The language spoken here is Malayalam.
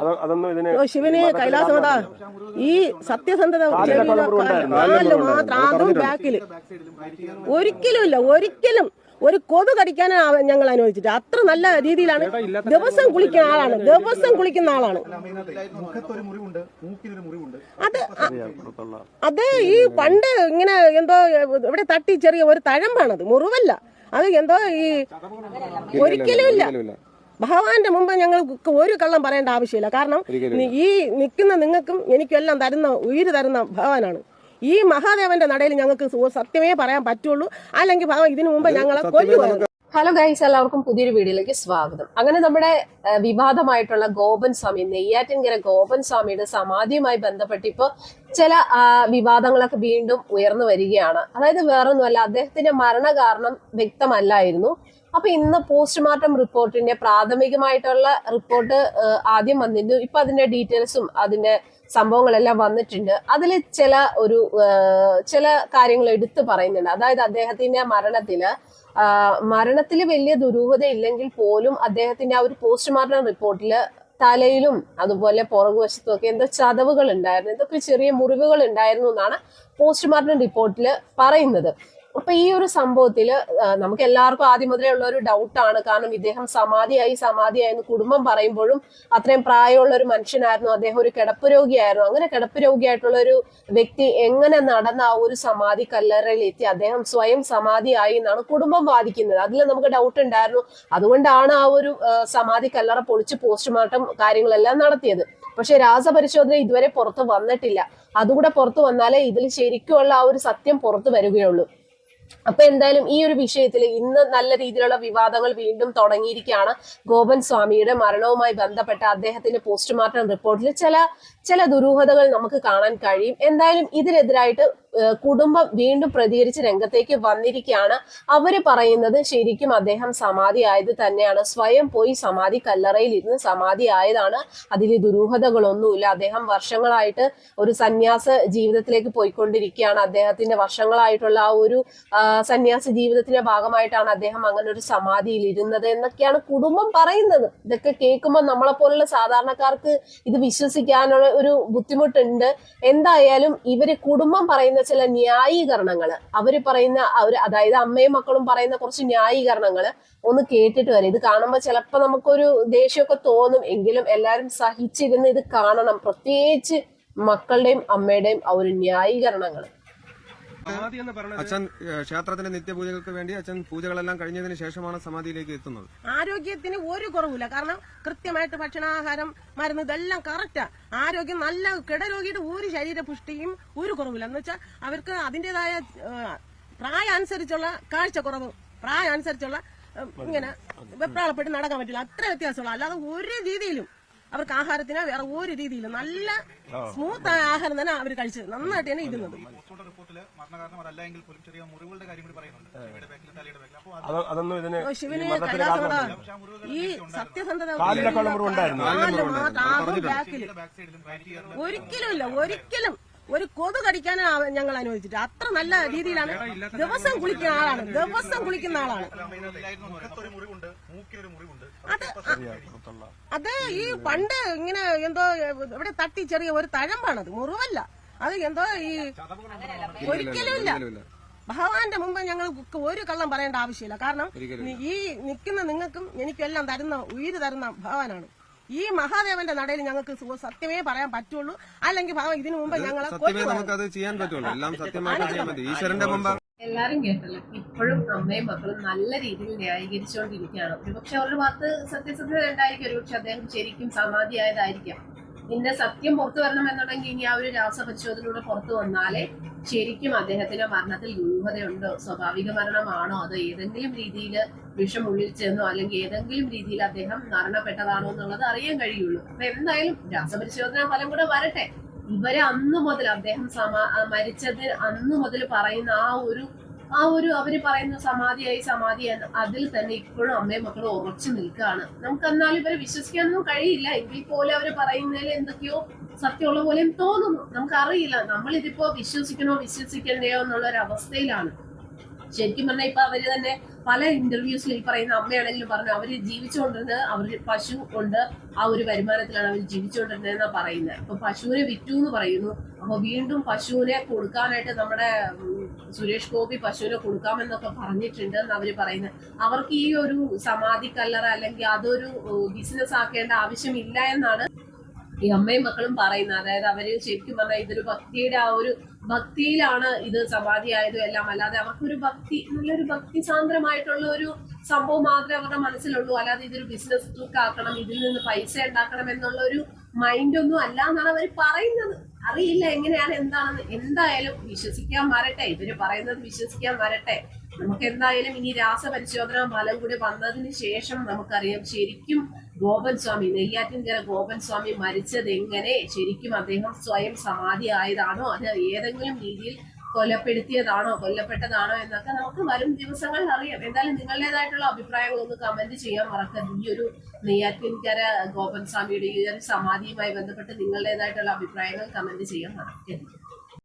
അത് അതൊന്നും ഇതിന് ശിവനെ കൈലാസമത ഈ സത്യസന്ധത കാലിൽ മാത്രം അതും ബാക്കിൽ. ഒരിക്കലും ഇല്ല ഒരിക്കലും. ഒരു കൊതു കടിക്കാൻ ഞങ്ങൾ അനുവദിച്ചിട്ട്. അത്ര നല്ല രീതിയിലാണ് ദിവസം കുളിക്കുന്ന ആളാണ്. ദിവസം കുളിക്കുന്ന ആളാണ്. മുഖത്തൊരു മുറിവുണ്ട്. മൂക്കിനൊരു മുറിവുണ്ട്. അത് അത് ഈ പണ്ട് ഇങ്ങനെ എന്തോ ഇവിടെ തട്ടി ചെറിയ ഒരു തഴമ്പാണത്. മുറിവല്ല. അത് എന്തോ ഈ ഒരിക്കലും ഇല്ല. ഭഗവാന്റെ മുമ്പ് ഞങ്ങൾ ഒരു കള്ളം പറയേണ്ട ആവശ്യമില്ല. കാരണം ഈ നിൽക്കുന്ന നിങ്ങൾക്കും എനിക്കും എല്ലാം തരുന്ന ഉയിര് തരുന്ന ഭഗവാനാണ്. ഈ മഹാദേവന്റെ നടയിൽ ഞങ്ങൾക്ക് സത്യമേ പറയാൻ പറ്റുള്ളൂ. അല്ലെങ്കിൽ ഭഗവാൻ ഇതിനു മുമ്പ് ഞങ്ങളെ കൊല്ലു ഹലോ ഗൈസ് എല്ലാവർക്കും പുതിയൊരു വീഡിയോയിലേക്ക് സ്വാഗതം. അങ്ങനെ നമ്മുടെ വിവാദമായിട്ടുള്ള ഗോപൻ സ്വാമി നെയ്യാറ്റിൻകര ഗോപൻ സ്വാമിയുടെ സമാധിയുമായി ബന്ധപ്പെട്ട് ഇപ്പോൾ ചില ആ, വിവാദങ്ങളൊക്കെ വീണ്ടും ഉയർന്നു വരികയാണ്. അതായത് വേറൊന്നുമല്ല അദ്ദേഹത്തിന്റെ മരണകാരണം വ്യക്തമല്ലായിരുന്നു. അപ്പൊ ഇന്ന് പോസ്റ്റ്മോർട്ടം റിപ്പോർട്ടിന്റെ പ്രാഥമികമായിട്ടുള്ള റിപ്പോർട്ട് ആദ്യം വന്നിരുന്നു. ഇപ്പൊ അതിന്റെ ഡീറ്റെയിൽസും അതിന്റെ സംഭവങ്ങളെല്ലാം വന്നിട്ടുണ്ട്. അതിൽ ചില ഒരു ചില കാര്യങ്ങൾ എടുത്തു പറയുന്നുണ്ട്. അതായത് അദ്ദേഹത്തിന്റെ മരണത്തിൽ മരണത്തിൽ വലിയ ദുരൂഹത ഇല്ലെങ്കിൽ പോലും അദ്ദേഹത്തിന്റെ ആ ഒരു പോസ്റ്റ്മോർട്ടം റിപ്പോർട്ടിൽ തലയിലും അതുപോലെ പുറകുവശത്തും ഒക്കെ എന്തോ ചതവുകൾ ഉണ്ടായിരുന്നു. എന്തൊക്കെ ചെറിയ മുറിവുകൾ ഉണ്ടായിരുന്നു എന്നാണ് പോസ്റ്റ്മോർട്ടം റിപ്പോർട്ടിൽ പറയുന്നത്. അപ്പൊ ഈ ഒരു സംഭവത്തിൽ ആ, നമുക്ക് എല്ലാവർക്കും ആദ്യം മുതലേ ഉള്ള ഒരു ഡൗട്ടാണ് കാരണം ഇദ്ദേഹം സമാധിയായി സമാധിയായി എന്ന് കുടുംബം പറയുമ്പോഴും അത്രയും പ്രായമുള്ള ഒരു മനുഷ്യനായിരുന്നു. അദ്ദേഹം ഒരു കിടപ്പ് രോഗിയായിരുന്നു. അങ്ങനെ കിടപ്പ് രോഗിയായിട്ടുള്ള ഒരു വ്യക്തി എങ്ങനെ നടന്ന ആ ഒരു സമാധി കല്ലറയിൽ എത്തി അദ്ദേഹം സ്വയം സമാധിയായി എന്നാണ് കുടുംബം വാദിക്കുന്നത്. അതിൽ നമുക്ക് ഡൗട്ട് ഉണ്ടായിരുന്നു. അതുകൊണ്ടാണ് ആ ഒരു സമാധി കല്ലറ പൊളിച്ച് പോസ്റ്റ്മോർട്ടം കാര്യങ്ങളെല്ലാം നടത്തിയത്. പക്ഷെ രാസപരിശോധന ഇതുവരെ പുറത്ത് വന്നിട്ടില്ല. അതുകൂടെ പുറത്തു വന്നാലേ ഇതിൽ ശരിക്കുമുള്ള ആ ഒരു സത്യം പുറത്തു വരികയുള്ളൂ. അപ്പൊ എന്തായാലും ഈ ഒരു വിഷയത്തിൽ ഇന്ന് നല്ല രീതിയിലുള്ള വിവാദങ്ങൾ വീണ്ടും തുടങ്ങിയിരിക്കുകയാണ് ഗോപൻ സ്വാമിയുടെ മരണവുമായി ബന്ധപ്പെട്ട അദ്ദേഹത്തിന്റെ പോസ്റ്റ്മോർട്ടം റിപ്പോർട്ടിൽ ചില ചില ദുരൂഹതകൾ നമുക്ക് കാണാൻ കഴിയും. എന്തായാലും ഇതിനെതിരായിട്ട് കുടുംബം വീണ്ടും പ്രതികരിച്ച് രംഗത്തേക്ക് വന്നിരിക്കുകയാണ്. അവർ പറയുന്നത് ശരിക്കും അദ്ദേഹം സമാധി ആയത് തന്നെയാണ്. സ്വയം പോയി സമാധി കല്ലറയിൽ ഇരുന്ന് സമാധി ആയതാണ്. അതിൽ ദുരൂഹതകളൊന്നുമില്ല. അദ്ദേഹം വർഷങ്ങളായിട്ട് ഒരു സന്യാസ ജീവിതത്തിലേക്ക് പോയിക്കൊണ്ടിരിക്കുകയാണ്. അദ്ദേഹത്തിന്റെ വർഷങ്ങളായിട്ടുള്ള ആ ഒരു സന്യാസ ജീവിതത്തിന്റെ ഭാഗമായിട്ടാണ് അദ്ദേഹം അങ്ങനെ ഒരു സമാധിയിൽ ഇരുന്നത് എന്നൊക്കെയാണ് കുടുംബം പറയുന്നത്. ഇതൊക്കെ കേൾക്കുമ്പോൾ നമ്മളെ പോലുള്ള സാധാരണക്കാർക്ക് ഇത് വിശ്വസിക്കാനുള്ള ഒരു ബുദ്ധിമുട്ടുണ്ട്. എന്തായാലും ഇവർ കുടുംബം പറയുന്ന ചില ന്യായീകരണങ്ങൾ അവർ പറയുന്ന അവർ അതായത് അമ്മയും മക്കളും പറയുന്ന കുറച്ച് ന്യായീകരണങ്ങൾ ഒന്ന് കേട്ടിട്ട് വരെ. ഇത് കാണുമ്പോൾ ചിലപ്പോൾ നമുക്കൊരു ദേഷ്യമൊക്കെ തോന്നും. എങ്കിലും എല്ലാവരും സഹിച്ചിരുന്ന് ഇത് കാണണം. പ്രത്യേകിച്ച് മക്കളുടെയും അമ്മയുടെയും ആ ഒരു ന്യായീകരണങ്ങൾ അച്ഛൻ ക്ഷേത്രത്തിന്റെ നിത്യപൂജകൾക്ക് വേണ്ടി അച്ഛൻ പൂജകളെല്ലാം കഴിഞ്ഞതിന് ശേഷമാണ് സമാധിയിലേക്ക് എത്തുന്നത്. ആരോഗ്യത്തിന് ഒരു കുറവില്ല കാരണം കൃത്യമായിട്ട് ഭക്ഷണാഹാരം മരുന്ന് ഇതെല്ലാം കറക്റ്റാ ആരോഗ്യം നല്ല കിടരോഗിയുടെ ഒരു ശരീരപുഷ്ടിയും ഒരു കുറവില്ല എന്ന് വെച്ചാൽ അവർക്ക് അതിന്റെതായ പ്രായം അനുസരിച്ചുള്ള കാഴ്ചക്കുറവ് പ്രായം അനുസരിച്ചുള്ള ഇങ്ങനെ വെപ്രാളപ്പെട്ട് നടക്കാൻ പറ്റില്ല. അത്ര വ്യത്യാസമുള്ള അല്ലാതെ ഒരു രീതിയിലും അവർക്ക് ആഹാരത്തിന് വേറെ ഒരു രീതിയില്ല. നല്ല സ്മൂത്ത് ആയ ആഹാരം തന്നെ അവർ കഴിച്ചത്. നന്നായിട്ട് തന്നെ ഇരുന്നത്. ശിവനെ ഈ സത്യസന്ധത ഒരിക്കലും ഇല്ല ഒരിക്കലും. ഒരു കൊതു കടിക്കാനും ഞങ്ങൾ അനുവദിച്ചിട്ട്. അത്ര നല്ല രീതിയിലാണ് ദിവസം കുളിക്കുന്ന ആളാണ്. ദിവസം കുളിക്കുന്ന ആളാണ്. അത്. അത് ഈ പണ്ട് ഇങ്ങനെ എന്തോ ഇവിടെ തട്ടി ചെറിയ ഒരു തഴമ്പാണത്. മുറിവല്ല. അത് എന്തോ ഈ ഒരിക്കലും ഇല്ല. ഭഗവാന്റെ മുമ്പ് ഞങ്ങൾ ഒരു കള്ളം പറയേണ്ട ആവശ്യമില്ല. കാരണം ഈ നിൽക്കുന്ന നിങ്ങൾക്കും എനിക്കെല്ലാം എല്ലാം തരുന്ന ഉയിര് തരുന്ന ഭഗവാനാണ്. ഈ മഹാദേവന്റെ നടയിൽ ഞങ്ങൾക്ക് സു- സത്യമേ പറയാൻ പറ്റുള്ളൂ. അല്ലെങ്കിൽ ഭാവം ഇതിനു മുമ്പ് ഞങ്ങൾ. നമുക്കത് ചെയ്യാൻ പറ്റുള്ളൂ. എല്ലാം സത്യമായിട്ട് ഈശ്വരന്റെ മുമ്പ് എല്ലാരും കേട്ടല്ലോ. ഇപ്പോഴും അമ്മയും മക്കളും നല്ല രീതിയിൽ ന്യായീകരിച്ചുകൊണ്ടിരിക്കുകയാണ്. ഒരുപക്ഷെ അവരുടെ ഭാഗത്ത് സത്യസന്ധത ഉണ്ടായിരിക്കും. ഒരുപക്ഷെ അദ്ദേഹം ശരിക്കും സമാധിയായതായിരിക്കാം. ഇതിന്റെ സത്യം പുറത്തു വരണം എന്നുണ്ടെങ്കിൽ ഇനി ആ ഒരു രാസപരിശോധനയിലൂടെ പുറത്തു വന്നാലേ ശരിക്കും അദ്ദേഹത്തിന്റെ മരണത്തിൽ രൂപതയുണ്ടോ സ്വാഭാവിക മരണമാണോ? അതോ ഏതെങ്കിലും രീതിയിൽ വിഷം ഉള്ളിൽ ചെന്നോ? അല്ലെങ്കിൽ ഏതെങ്കിലും രീതിയിൽ അദ്ദേഹം മരണപ്പെട്ടതാണോ എന്നുള്ളത് അറിയാൻ കഴിയുള്ളൂ. അപ്പൊ എന്തായാലും രാസപരിശോധന ഫലം കൂടെ വരട്ടെ. ഇവരെ അന്ന് മുതൽ അദ്ദേഹം സമ മരിച്ചതിന് മരിച്ചത് അന്ന് മുതൽ പറയുന്ന ആ ഒരു ആ ഒരു അവർ പറയുന്ന സമാധിയായി സമാധി എന്ന് അതിൽ തന്നെ ഇപ്പോഴും അമ്മയും മക്കളും ഉറച്ചു നിൽക്കുകയാണ്. നമുക്ക് എന്നാലും ഇവരെ വിശ്വസിക്കാനൊന്നും കഴിയില്ല. എങ്കിൽ പോലെ അവർ പറയുന്നതിൽ എന്തൊക്കെയോ സത്യമുള്ള പോലെയും തോന്നുന്നു. നമുക്കറിയില്ല. നമ്മൾ ഇതിപ്പോ വിശ്വസിക്കണോ വിശ്വസിക്കണ്ടയോ എന്നുള്ള ഒരു അവസ്ഥയിലാണ്. ശരിക്കും പറഞ്ഞാൽ ഇപ്പൊ അവർ തന്നെ പല ഇന്റർവ്യൂസിൽ ഈ പറയുന്ന അമ്മയാണെങ്കിലും പറഞ്ഞു അവർ ജീവിച്ചുകൊണ്ടിരുന്നത് അവർ പശു കൊണ്ട് ആ ഒരു വരുമാനത്തിലാണ് അവർ ജീവിച്ചുകൊണ്ടിരുന്നതെന്നാ പറയുന്നത്. അപ്പൊ പശുവിനെ വിറ്റു എന്ന് പറയുന്നു. അപ്പൊ വീണ്ടും പശുവിനെ കൊടുക്കാനായിട്ട് നമ്മുടെ സുരേഷ് ഗോപി പശുവിനെ കൊടുക്കാമെന്നൊക്കെ പറഞ്ഞിട്ടുണ്ട് എന്ന് അവർ പറയുന്നത്. അവർക്ക് ഈ ഒരു സമാധി കല്ലറ അല്ലെങ്കിൽ അതൊരു ബിസിനസ് ആക്കേണ്ട ആവശ്യമില്ല എന്നാണ് ഈ അമ്മയും മക്കളും പറയുന്നത്. അതായത് അവർ ശരിക്കും പറഞ്ഞാൽ ഇതൊരു ഭക്തിയുടെ ആ ഒരു ഭക്തിയിലാണ് ഇത് സമാധിയായതും എല്ലാം. അല്ലാതെ അവർക്കൊരു ഭക്തി നല്ലൊരു ഭക്തി സാന്ദ്രമായിട്ടുള്ള ഒരു സംഭവം മാത്രമേ അവരുടെ മനസ്സിലുള്ളൂ. അല്ലാതെ ഇതൊരു ബിസിനസ് ആക്കണം ഇതിൽ നിന്ന് പൈസ ഉണ്ടാക്കണം എന്നുള്ള ഒരു മൈൻഡ് ഒന്നും അല്ല എന്നാണ് അവർ പറയുന്നത്. അറിയില്ല എങ്ങനെയാണ് എന്താണെന്ന്. എന്തായാലും വിശ്വസിക്കാൻ വരട്ടെ ഇവർ പറയുന്നത് വിശ്വസിക്കാൻ വരട്ടെ നമുക്ക് എന്തായാലും ഇനി രാസപരിശോധന ഫലം കൂടി വന്നതിന് ശേഷം നമുക്കറിയാം ശരിക്കും ഗോപൻ സ്വാമി നെയ്യാറ്റിൻകര ഗോപൻ സ്വാമി മരിച്ചത് എങ്ങനെ ശരിക്കും അദ്ദേഹം സ്വയം സമാധി ആയതാണോ? അത് ഏതെങ്കിലും രീതിയിൽ കൊലപ്പെടുത്തിയതാണോ കൊല്ലപ്പെട്ടതാണോ എന്നൊക്കെ നമുക്ക് വരും ദിവസങ്ങളിൽ അറിയാം. എന്തായാലും നിങ്ങളുടേതായിട്ടുള്ള അഭിപ്രായങ്ങളൊന്ന് കമന്റ് ചെയ്യാൻ മറക്കരുത്. ഈ ഒരു നെയ്യാറ്റിൻകര ഗോപൻ സ്വാമിയുടെ ഈ ഒരു സമാധിയുമായി ബന്ധപ്പെട്ട് നിങ്ങളുടേതായിട്ടുള്ള അഭിപ്രായങ്ങൾ കമന്റ് ചെയ്യാൻ മറക്കരുത്.